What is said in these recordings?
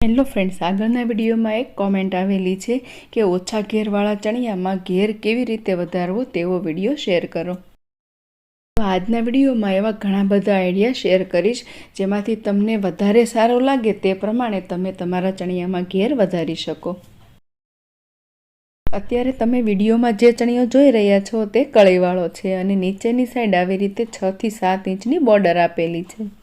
Hello friends આગળના વિડીયોમાં એક કોમેન્ટ આવેલી છે કે ઓછા ઘેરવાળા ચણિયામાં ઘેર કેવી રીતે વધારવો તેવો વીડિયો શેર કરો. તો આજના વિડીયોમાં એવા ઘણા બધા આઈડિયા શેર કરીશ જેમાંથી તમને વધારે સારો લાગે તે પ્રમાણે તમે તમારા ચણિયામાં ઘેર વધારી શકો. અત્યારે તમે વિડીયોમાં જે ચણિયો જોઈ રહ્યા છો તે કળીવાળો છે અને નીચેની સાઈડ આવી રીતે છથી સાત ઇંચની બોર્ડર આપેલી છે.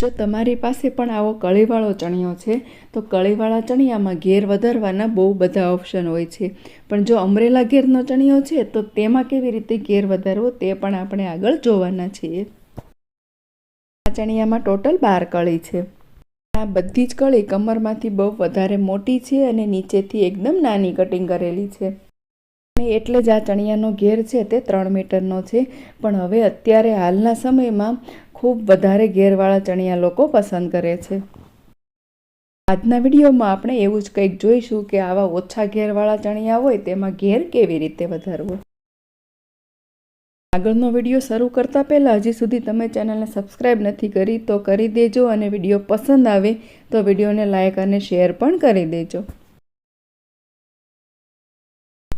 જો તમારી પાસે પણ આવો કળીવાળો ચણિયો છે, તો કળીવાળા ચણિયામાં ઘેર વધારવાના બહુ બધા ઓપ્શન હોય છે. પણ જો અમરેલા ઘેરનો ચણિયો છે, તો તેમાં કેવી રીતે ઘેર વધારવો તે પણ આપણે આગળ જોવાના છીએ. આ ચણિયામાં ટોટલ બાર કળી છે. આ બધી જ કળી કમરમાંથી બહુ વધારે મોટી છે અને નીચેથી એકદમ નાની કટિંગ કરેલી છે. અને એટલે જ આ ચણિયાનો ઘેર છે તે ત્રણ મીટરનો છે. પણ હવે અત્યારે હાલના સમયમાં ખૂબ વધારે ઘેરવાળા ચણિયા લોકો પસંદ કરે છે. આજના વિડીયોમાં આપણે એવું જ કંઈક જોઈશું કે આવા ઓછા ઘેરવાળા ચણિયા હોય તેમાં ઘેર કેવી રીતે વધારવો. આગળનો વીડિયો શરૂ કરતાં પહેલાં હજી સુધી તમે ચેનલને સબસ્ક્રાઈબ નથી કરી તો કરી દેજો અને વીડિયો પસંદ આવે તો વિડીયોને લાઇક અને શેર પણ કરી દેજો.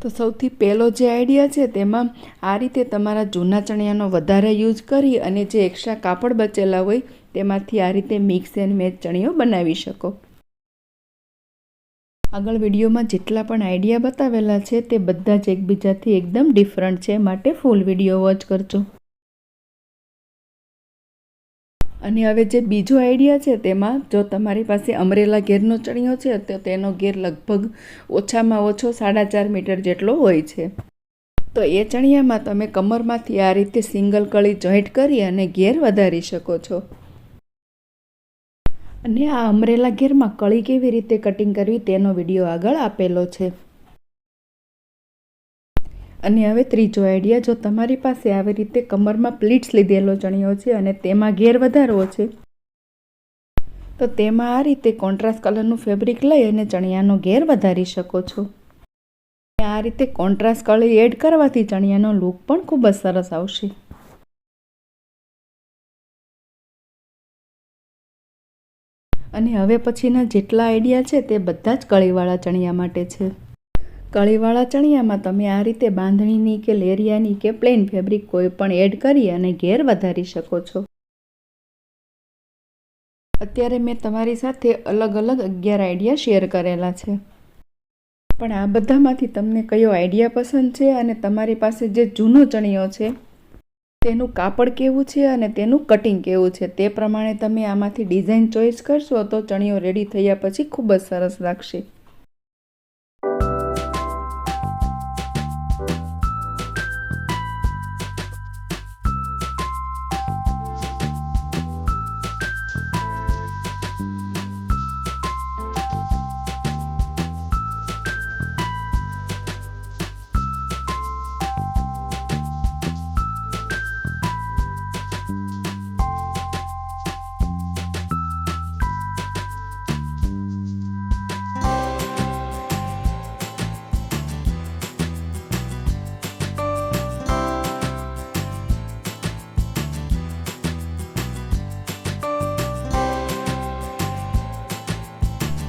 તો સૌથી પહેલો જે આઈડિયા છે તેમાં આ રીતે તમારા જૂના ચણિયાનો વધારે યુઝ કરી અને જે એક્સ્ટ્રા કાપડ બચેલા હોય તેમાંથી આ રીતે મિક્સ એન્ડ મેચ ચણિયો બનાવી શકો. આગળ વિડીયોમાં જેટલા પણ આઈડિયા બતાવેલા છે તે બધા જ એકબીજાથી એકદમ ડિફરન્ટ છે. માટે ફૂલ વીડિયો વોચ કરજો. અને હવે જે બીજો આઈડિયા છે તેમાં જો તમારી પાસે અમરેલા ઘેરનો ચણિયો છે, તો તેનો ઘેર લગભગ ઓછામાં ઓછો સાડા ચાર મીટર જેટલો હોય છે. તો એ ચણિયામાં તમે કમરમાંથી આ રીતે સિંગલ કળી જોઈન્ટ કરી અને ઘેર વધારી શકો છો. અને આ અમરેલા ઘેરમાં કળી કેવી રીતે કટિંગ કરવી તેનો વીડિયો આગળ આપેલો છે. અને હવે ત્રીજો આઈડિયા જો તમારી પાસે આવી રીતે કમરમાં પ્લીટ્સ લીધેલો ચણિયો છે અને તેમાં ઘેર વધારવો છે, તો તેમાં આ રીતે કોન્ટ્રાસ્ટ કલરનું ફેબ્રિક લઈ અને ચણિયાનો ઘેર વધારી શકો છો. આ રીતે કોન્ટ્રાસ્ટ કલર એડ કરવાથી ચણિયાનો લુક પણ ખૂબ જ સરસ આવશે. અને હવે પછીના જેટલા આઈડિયા છે તે બધા જ કળીવાળા ચણિયા માટે છે. કળીવાળા ચણિયામાં તમે આ રીતે બાંધણીની કે લેરિયાની કે પ્લેન ફેબ્રિક કોઈ પણ એડ કરી અને ઘેર વધારી શકો છો. અત્યારે મેં તમારી સાથે અલગ અલગ અગિયાર આઈડિયા શેર કરેલા છે. પણ આ બધામાંથી તમને કયો આઈડિયા પસંદ છે અને તમારી પાસે જે જૂનો ચણિયો છે, તેનું કાપડ કેવું છે અને તેનું કટિંગ કેવું છે, તે પ્રમાણે તમે આમાંથી ડિઝાઇન ચોઈસ કરશો તો ચણિયો રેડી થયા પછી ખૂબ જ સરસ લાગશે.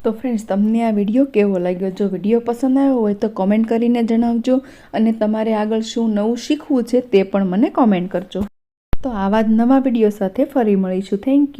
તો ફ્રેન્ડ્સ તમને આ વીડિયો કેવો લાગ્યો? જો વીડિયો પસંદ આવ્યો હોય તો કોમેન્ટ કરીને જણાવજો અને તમારે આગળ શું નવું શીખવું છે તે પણ મને કોમેન્ટ કરજો. તો આવા જ નવા વીડિયો સાથે ફરી મળીશું. Thank you